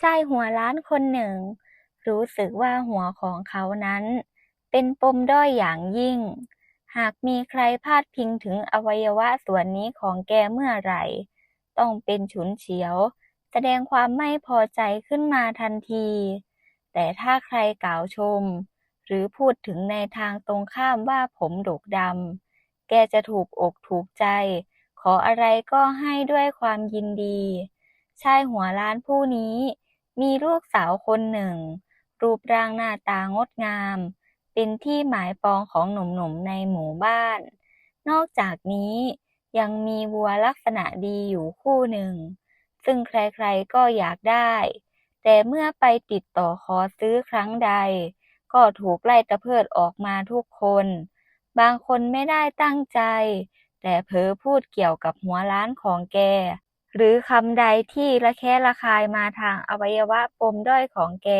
ชายหัวล้านคนหนึ่ง รู้สึกว่าหัวของเขานั้น เป็นปมด้อยอย่างยิ่ง หากมีใครพาดพิงถึงอวัยวะส่วนนี้ของแกเมื่อไหร่ ต้องเป็นฉุนเฉียว แสดงความไม่พอใจขึ้นมาทันที แต่ถ้าใครกล่าวชม หรือพูดถึงในทางตรงข้ามว่าผมดกดำแกจะถูกอกถูกใจ ขออะไรก็ให้ด้วยความยินดีชายหัวล้านผู้นี้ มีลูกสาวคนหนึ่ง รูปร่างหน้าตางดงาม เป็นที่หมายปองของหนุ่มๆในหมู่บ้าน นอกจากนี้ยังมีวัวลักษณะดีอยู่คู่หนึ่ง ซึ่งใครๆก็อยากได้ แต่เมื่อไปติดต่อขอซื้อครั้งใด ก็ถูกไล่ตะเพิดออกมาทุกคน บางคนไม่ได้ตั้งใจ แต่เผลอพูดเกี่ยวกับหัวล้านของแก หรือคำใดที่ระแคะระคายมาทางอวัยวะปมด้อยของแก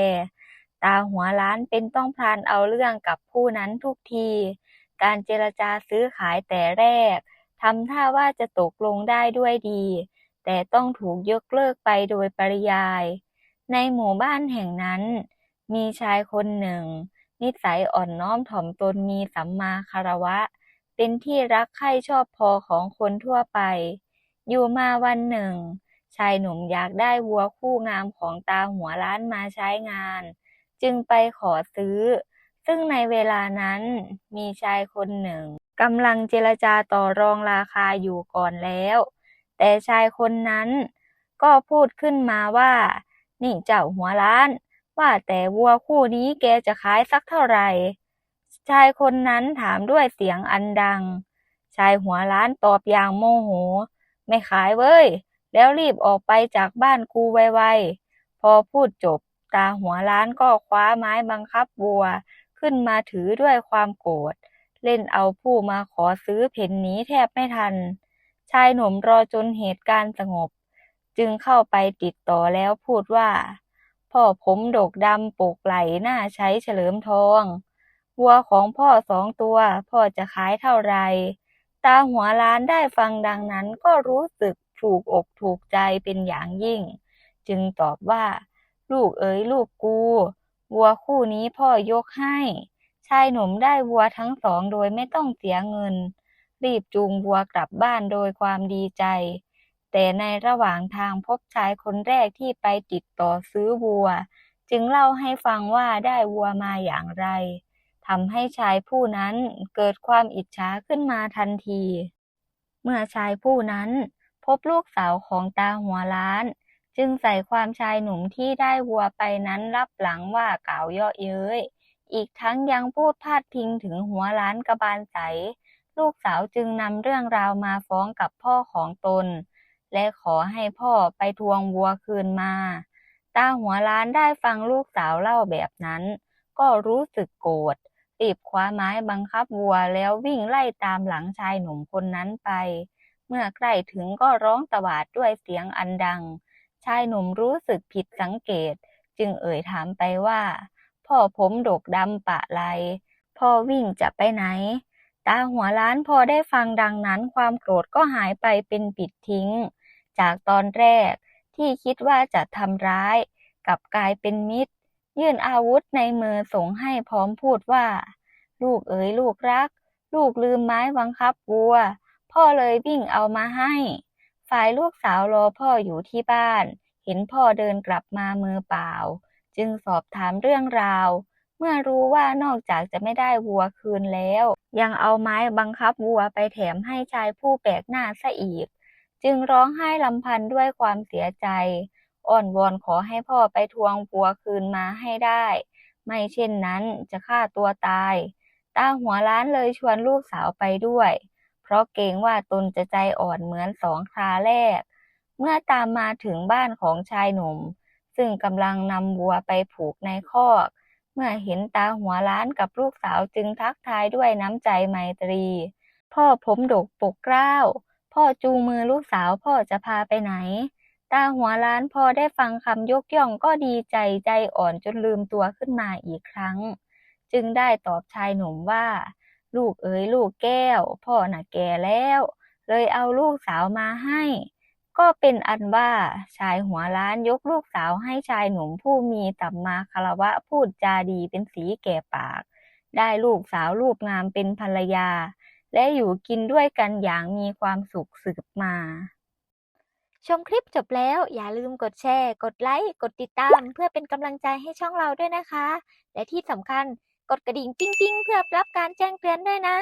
ตาหัวล้านเป็นต้องพลานเอาเรื่องกับผู้นั้นทุกที การเจรจาซื้อขายแต่แรกทำท่าว่าจะตกลงได้ด้วยดี แต่ต้องถูกยกเลิกไปโดยปริยาย ในหมู่บ้านแห่งนั้น มีชายคนหนึ่ง นิสัยอ่อนน้อมถ่อมตนมีสัมมาคารวะ เป็นที่รักใคร่ชอบพอของคนทั่วไป อยู่มาวันหนึ่ง ชายหนุ่มอยากได้วัวคู่งามของตาหัวล้านมาใช้งาน จึงไปขอซื้อ ซึ่งในเวลานั้นมีชายคนหนึ่งกำลังเจรจาต่อรองราคาอยู่ก่อนแล้ว แต่ชายคนนั้นก็พูดขึ้นมาว่า นี่เจ้าหัวล้าน ว่าแต่วัวคู่นี้แกจะขายสักเท่าไหร่ ชายคนนั้นถามด้วยเสียงอันดัง ชายหัวล้านตอบอย่างโมโห ไม่ขายเว้ย แล้วรีบออกไปจากบ้านกูไวๆ พอพูดจบ ตาหัวล้านก็คว้าไม้บังคับวัว ขึ้นมาถือด้วยความโกรธ เล่นเอาผู้มาขอซื้อเพ่นหนีแทบไม่ทัน ชายหนุ่มรอจนเหตุการณ์สงบ จึงเข้าไปติดต่อแล้วพูดว่า พ่อผมดกดำปกไหลหน่าใช้เฉลิมทองวัวของพ่อสองตัว พ่อจะขายเท่าไหร่ ตาหัวล้านได้ฟังดังนั้นก็รู้สึกถูกอกถูกใจเป็นอย่างยิ่ง จึงตอบว่า ลูกเอ๋ยลูกกูวัวคู่นี้พ่อยกให้ ชายหนุ่มได้วัวทั้งสองโดยไม่ต้องเสียเงิน รีบจูงวัวกลับบ้านโดยความดีใจ แต่ในระหว่างทางพบชายคนแรกที่ไปติดต่อซื้อวัว จึงเล่าให้ฟังว่าได้วัวมาอย่างไร ทำให้ชายผู้นั้นเกิดความอิจฉาขึ้นมาทันที เมื่อชายผู้นั้นพบลูกสาวของตาหัวล้าน จึงใส่ความชายหนุ่มที่ได้วัวไปนั้นรับหลังว่ากล่าวเยาะเย้ย อีกทั้งยังพูดพาดพิงถึงหัวล้านกระบาลใส ลูกสาวจึงนำเรื่องราวมาฟ้องกับพ่อของตน และขอให้พ่อไปทวงวัวคืนมา ตาหัวล้านได้ฟังลูกสาวเล่าแบบนั้น ก็รู้สึกโกรธ รีบคว้าไม้บังคับวัวแล้ววิ่งไล่ตามหลังชายหนุ่มคนนั้นไป เมื่อใกล้ถึงก็ร้องตวาดด้วยเสียงอันดัง ชายหนุ่มรู้สึกผิดสังเกต จึงเอ่ยถามไปว่า พ่อผมดกดำปะไร พ่อวิ่งจะไปไหน ตาหัวล้านพอได้ฟังดังนั้นความโกรธก็หายไปเป็นปิดทิ้ง จากตอนแรกที่คิดว่าจะทำร้าย กลับกลายเป็นมิตร ยื่นอาวุธในมือส่งให้พร้อมพูดว่า ลูกเอ๋ยลูกรัก ลูกลืมไม้บังคับวัว พ่อเลยวิ่งเอามาให้ ฝ่ายลูกสาวรอพ่ออยู่ที่บ้าน เห็นพ่อเดินกลับมามือเปล่า จึงสอบถามเรื่องราว เมื่อรู้ว่านอกจากจะไม่ได้วัวคืนแล้ว ยังเอาไม้บังคับวัวไปแถมให้ชายผู้แปลกหน้าซะอีก จึงร้องไห้ลำพันด้วยความเสียใจ อ้อนวอนขอให้พ่อไปทวงวัวคืนมาให้ได้ ไม่เช่นนั้นจะฆ่าตัวตาย ตาหัวล้านเลยชวนลูกสาวไปด้วย เพราะเกรงว่าตนจะใจอ่อนเหมือนสองคราแรก เมื่อตามมาถึงบ้านของชายหนุ่ม ซึ่งกำลังนำวัวไปผูกในคอก เมื่อเห็นตาหัวล้านกับลูกสาวจึงทักทายด้วยน้ำใจไมตรี พ่อผมดกปกเกล้า พ่อจูงมือลูกสาวพ่อจะพาไปไหน ตาหัวล้านพอได้ฟังคำยกย่องก็ดีใจใจอ่อนจนลืมตัวขึ้นมาอีกครั้ง จึงได้ตอบชายหนุ่มว่า ลูกเอ๋ยลูกแก้ว พ่อน่ะแก่แล้ว เลยเอาลูกสาวมาให้ ก็เป็นอันว่าชายหัวล้านยกลูกสาวให้ชายหนุ่มผู้มีสัมมาคารวะพูดจาดีเป็นสีแก่ปาก ได้ลูกสาวรูปงามเป็นภรรยา และอยู่กินด้วยกันอย่างมีความสุขสืบมา ชมคลิปจบแล้วอย่าลืมกดแชร์ กดไลค์ กดติดตาม เพื่อเป็นกำลังใจให้ช่องเราด้วยนะคะ และที่สำคัญกดกระดิ่งจิ้งๆ เพื่อรับการแจ้งเตือนด้วยนะ